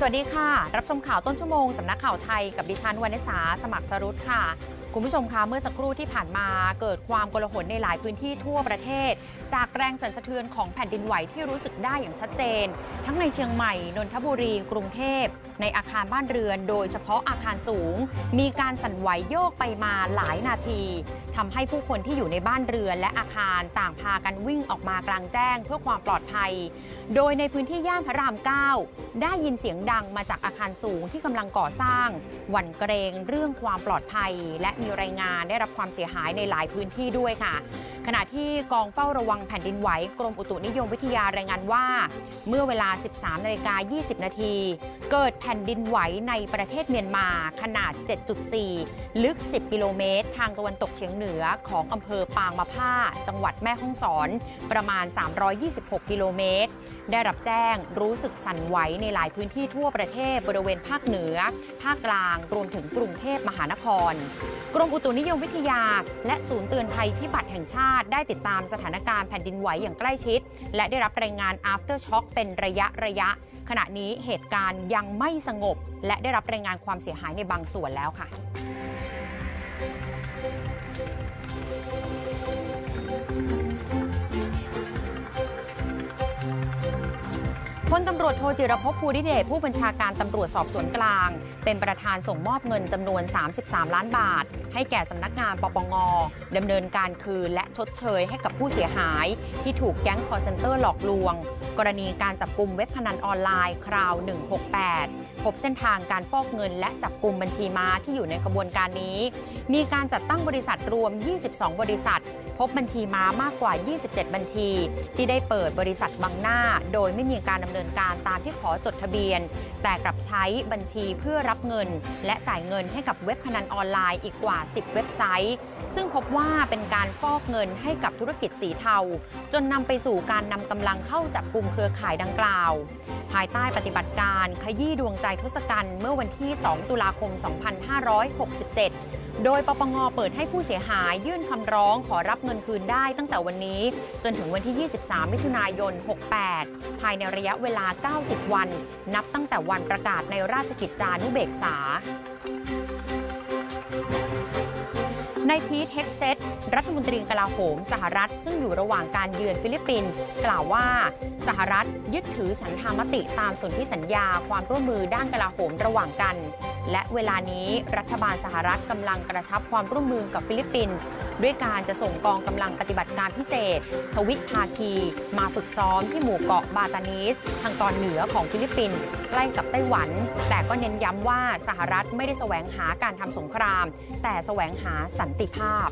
สวัสดีค่ะ รับชมข่าวต้นชั่วโมงสำนักข่าวไทยกับดิฉันวรรณสาสมัครสรุตค่ะ คุณผู้ชมคะเมื่อสักครู่ที่ผ่านมาเกิดความกลาหลในหลายพื้นที่ทั่วประเทศ จากแรงสั่นสะเทือนของแผ่นดินไหวที่รู้สึกได้อย่างชัดเจน ทั้งในเชียงใหม่ นนทบุรี กรุงเทพ ในอาคารบ้านเรือน โดยเฉพาะอาคารสูง มีการสั่นไหวโยกไปมาหลายนาทีทำให้ผู้คนที่อยู่ในบ้านเรือน และอาคารต่างพากันวิ่งออกมากลางแจ้ง เพื่อความปลอดภัย โดยในพื้นที่ย่านพระราม 9 ได้ยินเสียงดังมาจากอาคารสูงที่กำลังก่อสร้างหวั่นเกรงเรื่องความปลอดภัย และมีรายงานได้รับความเสียหายในหลายพื้นที่ด้วยค่ะ ขณะที่กองเฝ้าระวังแผ่นดินไหวกรมอุตุนิยมวิทยารายงานว่า เมื่อเวลา 13นาฬิกา20 นาที เกิดแผ่นดินไหวในประเทศเมียนมาขนาด 7.4 ลึก 10 กิโลเมตร ทางตะวันตกเฉียงเหนือของอำเภอปางมะผ้า จังหวัดแม่ฮ่องสอน ประมาณ 326 กิโลเมตร ได้รับแจ้งรู้สึกสั่นไหวในหลายพื้นที่ทั่วประเทศบริเวณภาคเหนือ ภาคกลาง รวมถึงกรุงเทพมหานคร กรมอุตุนิยมวิทยา และศูนย์เตือนภัยพิบัติแห่งชาติ ได้ติดตามสถานการณ์แผ่นดินไหวอย่างใกล้ชิด และได้รับรายงาน after shock เป็นระยะระยะ ขณะนี้เหตุการณ์ยังไม่สงบ และได้รับรายงานความเสียหายในบางส่วนแล้วค่ะ พลตำรวจโทจิรภพภูริเดชผู้บัญชาการตำรวจสอบสวนกลาง เป็นประธานส่งมอบเงินจำนวน 33 ล้านบาท ให้แก่สำนักงานปปงดำเนินการคืนและชดเชยให้กับผู้เสียหาย ที่ถูกแก๊งคอร์เซนเตอร์หลอกลวง กรณีการจับกลุ่มเว็บพนันออนไลน์คราว 168 พบเส้นทางการฟอกเงิน และจับกลุ่มบัญชีม้าที่อยู่ในขบวนการนี้ มีการจัดตั้งบริษัทรวม 22 บริษัท พบบัญชีม้ามากกว่า 27 บัญชี ที่ได้เปิดบริษัทบังหน้า โดยไม่มีการดำเนินการตามที่ขอจดทะเบียน แต่กลับใช้บัญชีเพื่อรับเงิน และจ่ายเงินให้กับเว็บพนันออนไลน์อีกกว่า 10 เว็บไซต์ ซึ่งพบว่าเป็นการฟอกเงินให้กับธุรกิจสีเทา จนนำไปสู่การนำกำลังเข้าจับกลุ่มเครือข่ายดังกล่าว ภายใต้ปฏิบัติการขยี้ดวงใจทศกัณฐ์เมื่อวันที่ 2 ตุลาคม 2567 โดยปปงเปิดให้ผู้เสียหายยื่นคำร้องขอรับเงินคืนได้ตั้งแต่วันนี้ จนถึงวันที่ 23 มิถุนายน 68 ภายในระยะเวลา 90 วัน นับตั้งแต่วันประกาศในราชกิจจานุเบกษา นายพีทเฮกเซตรัฐมนตรีกลาโหม สหรัฐ ซึ่งอยู่ระหว่างการเยือนฟิลิปปินส์กล่าวว่าสหรัฐยึดถือฉันทามติตามสนธิสัญญาความร่วมมือด้านกลาโหมระหว่างกัน และเวลานี้รัฐบาลสหรัฐกำลังกระชับความร่วมมือกับฟิลิปปินส์ด้วยการจะส่งกองกำลังปฏิบัติการพิเศษ ทวิตภาคี มาฝึกซ้อมที่หมู่เกาะบาตานีสทางตอนเหนือของฟิลิปปินส์ใกล้กับไต้หวัน แต่ก็เน้นย้ำว่าสหรัฐไม่ได้แสวงหาการทำสงคราม แต่แสวงหาสันติภาพ